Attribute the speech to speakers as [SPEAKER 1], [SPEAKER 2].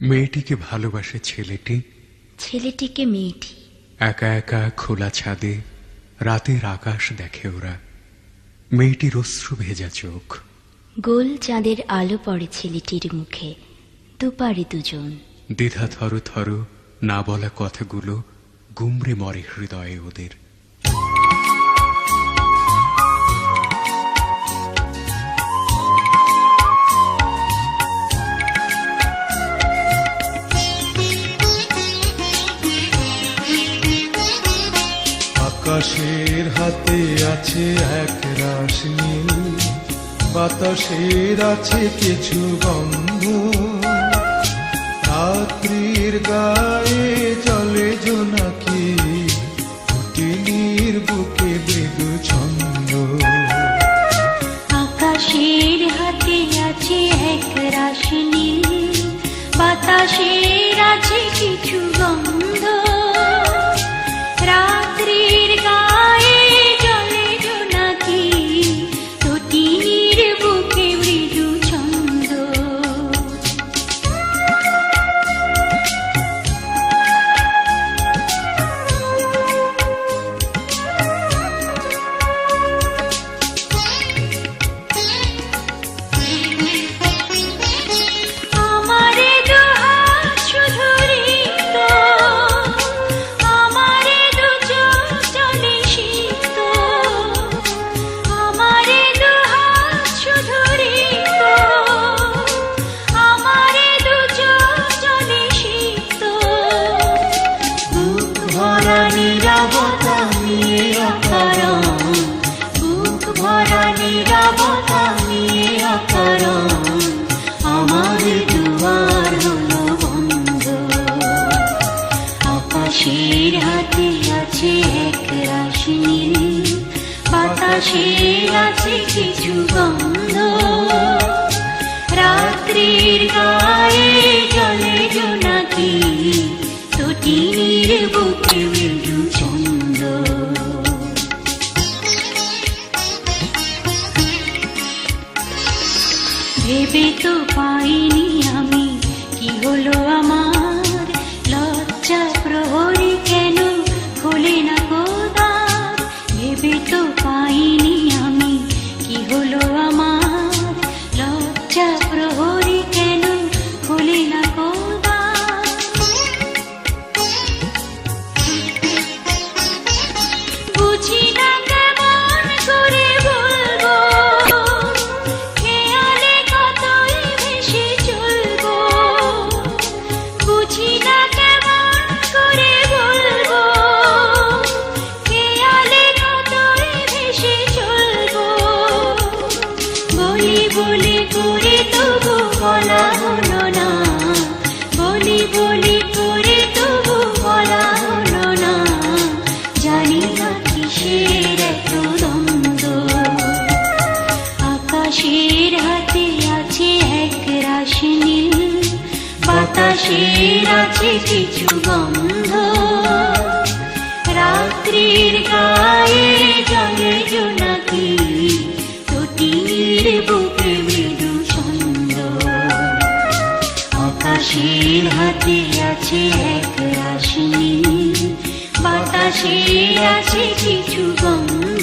[SPEAKER 1] মেয়েটিকে ভালোবাসে ছেলেটি।
[SPEAKER 2] ছেলেটিকে মেয়েটি।
[SPEAKER 1] একা একা খোলা ছাদে রাতের আকাশ দেখে ওরা। মেয়েটির অশ্রু ভেজা চোখ।
[SPEAKER 2] গোল চাঁদের আলো পড়ে ছেলেটির মুখে। দুপারে দুজন।
[SPEAKER 1] দ্বিধা থর থর না বলা কথাগুলো গুমরে মরে হৃদয়ে ওদের।
[SPEAKER 3] আকাশের হাতে আছে এক রাস নীল বাতাসের আছে কিছু গন্ধ। রাত্রির গায়ে চলে জোনাকি কুটিলির বুকে মৃদু ছন্দ।
[SPEAKER 4] আকাশের হাতে আছে এক রাশনি বাতাসের আকাশের হাতে আছে এক রাশি বাতাসের আছে কিছু গন্ধ। রাত্রির গায়ে জলে জোনাকি তটিনীর বুকে মৃদু ছন্দ। ভেবে তো পাইনি আমি কি হলো আমার না কিসের এত দ্বন্দ্ব আকাশের হাতে আছে এক রাশি নীল আছে কিছু গন্ধ। রাত্রির গায়ে জলে জোনাকি তটির বুকে মৃদু ছন্দ। আকাশের হাতে আছে এক বাতাসের আছে কিছু গন্ধ।